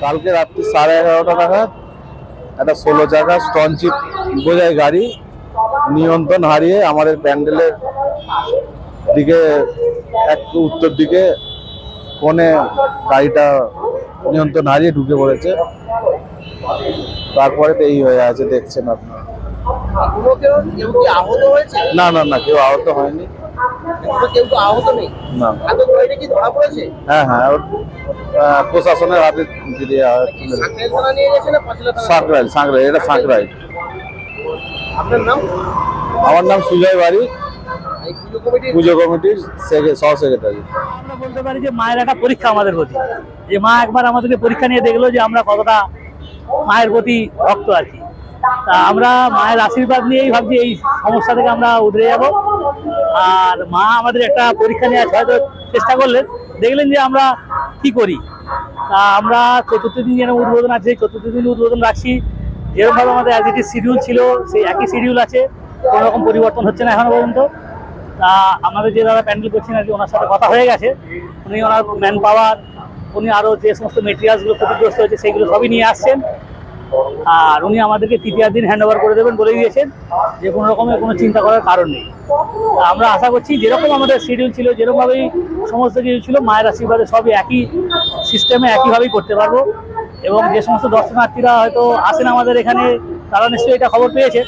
কালকে রাত্রি সাড়ে এগারোটা নাগাদ একটা ষোলো চাকা স্টনচিপ বোঝায় গাড়ি নিয়ন্ত্রণ হারিয়ে আমাদের প্যান্ডেলের দিকে, এক উত্তর দিকে কোণে গাড়িটা নিয়ন্ত্রণ হারিয়ে ঢুকে পড়েছে। তারপরে তো এই হয়ে আছে দেখছেন আপনারা। না না না কেউ আহত হয়নি। হ্যাঁ হ্যাঁ প্রশাসনের হাতে সাকরাইল এটা সাঁকরাইল আমার নাম সুজয় বাড়ি পুজো কমিটির পুজো সহ সেক্রেটারি আমরা বলতে পারি যে মায়ের একটা পরীক্ষা আমাদের প্রতি। যে মা একবার আমাদেরকে পরীক্ষা নিয়ে দেখল যে আমরা কতটা মায়ের প্রতি ভক্ত আর কি। তা আমরা মায়ের আশীর্বাদ নিয়েই ভাবছি এই সমস্যা থেকে আমরা উঠে যাব। আর মা আমাদের একটা পরীক্ষা নেওয়ার হয়তো চেষ্টা করলেন। দেখলেন যে আমরা কি করি। তা আমরা চতুর্থ দিন যেন উদ্বোধন আছে চতুর্থ দিন উদ্বোধন রাখছি। যেরকমভাবে আমাদের অ্যাজ ইট শিডিউল ছিল সেই একই শিডিউল আছে। কোনো রকম পরিবর্তন হচ্ছে না এখনও পর্যন্ত। তা আমাদের যে দাদা প্যান্ডেল করছেন আর কি, ওনার সাথে কথা হয়ে গেছে। উনি ওনার ম্যান পাওয়ার উনি আরও যে সমস্ত মেটেরিয়ালসগুলো ক্ষতিগ্রস্ত হয়েছে সেইগুলো সবই নিয়ে আসছেন। আর উনি আমাদেরকে তৃতীয় দিন হ্যান্ড ওভার করে দেবেন বলে দিয়েছেন যে কোনো রকমের কোনো চিন্তা করার কারণ নেই। আমরা আশা করছি যেরকম আমাদের শিডিউল ছিল, যেরকমভাবেই সমস্ত কিছু ছিল, মায়ের আশীর্বাদে সবই একই সিস্টেমে একইভাবেই করতে পারব। এবং যে সমস্ত দর্শনার্থীরা হয়তো আসেন আমাদের এখানে, তারা নিশ্চয়ই এটা খবর পেয়েছে।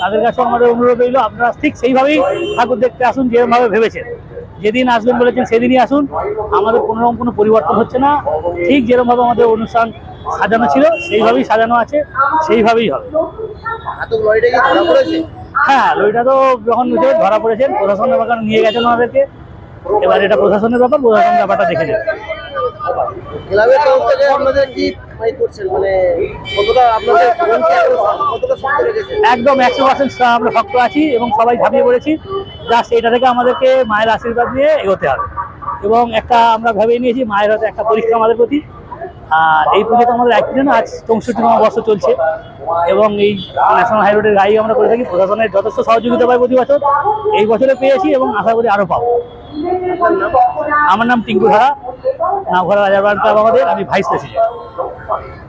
তাদের কাছেও আমাদের অনুরোধ রইল আপনারা ঠিক সেইভাবেই ঠাকুর দেখতে আসুন যেরকমভাবে ভেবেছেন। যেদিন আসবেন বলেছেন সেদিনই আসুন। আমাদের কোনো রকম কোনো পরিবর্তন হচ্ছে না। ঠিক যেরকমভাবে আমাদের অনুষ্ঠান সাজানো ছিল সেইভাবেই সাজানো আছে সেইভাবেই হবে। হ্যাঁ লরিটা তো যখন ধরা পড়েছেন প্রশাসনের ব্যাপার নিয়ে গেছেন আমাদেরকে এবার এটা প্রশাসনের ব্যাপার প্রশাসন ব্যাপারটা দেখে নেবে। মানে একদম, একশো পার্সেন্ট আমরা শক্ত আছি এবং সবাই ঝাঁপিয়ে পড়েছি। জাস্ট এটা থেকে আমাদেরকে মায়ের আশীর্বাদ নিয়ে এগোতে হবে। এবং একটা আমরা ভেবে নিয়েছি, মায়ের হয়তো একটা পরীক্ষা আমাদের প্রতি। আর এই পুজো তো আমাদের একদিন আজ চৌষট্টিতম বর্ষ চলছে। এবং এই ন্যাশনাল হাইরোডের গাড়ি আমরা করে থাকি। প্রশাসনের যথেষ্ট সহযোগিতা পাই প্রতি বছর। এই বছরে পেয়েছি এবং আশা করি আরও পাবো। আমার নাম টিঙ্কু ধারা নামঘর রাজার বাড়িতে আমাদের আমি ভাইস প্রেসিডেন্ট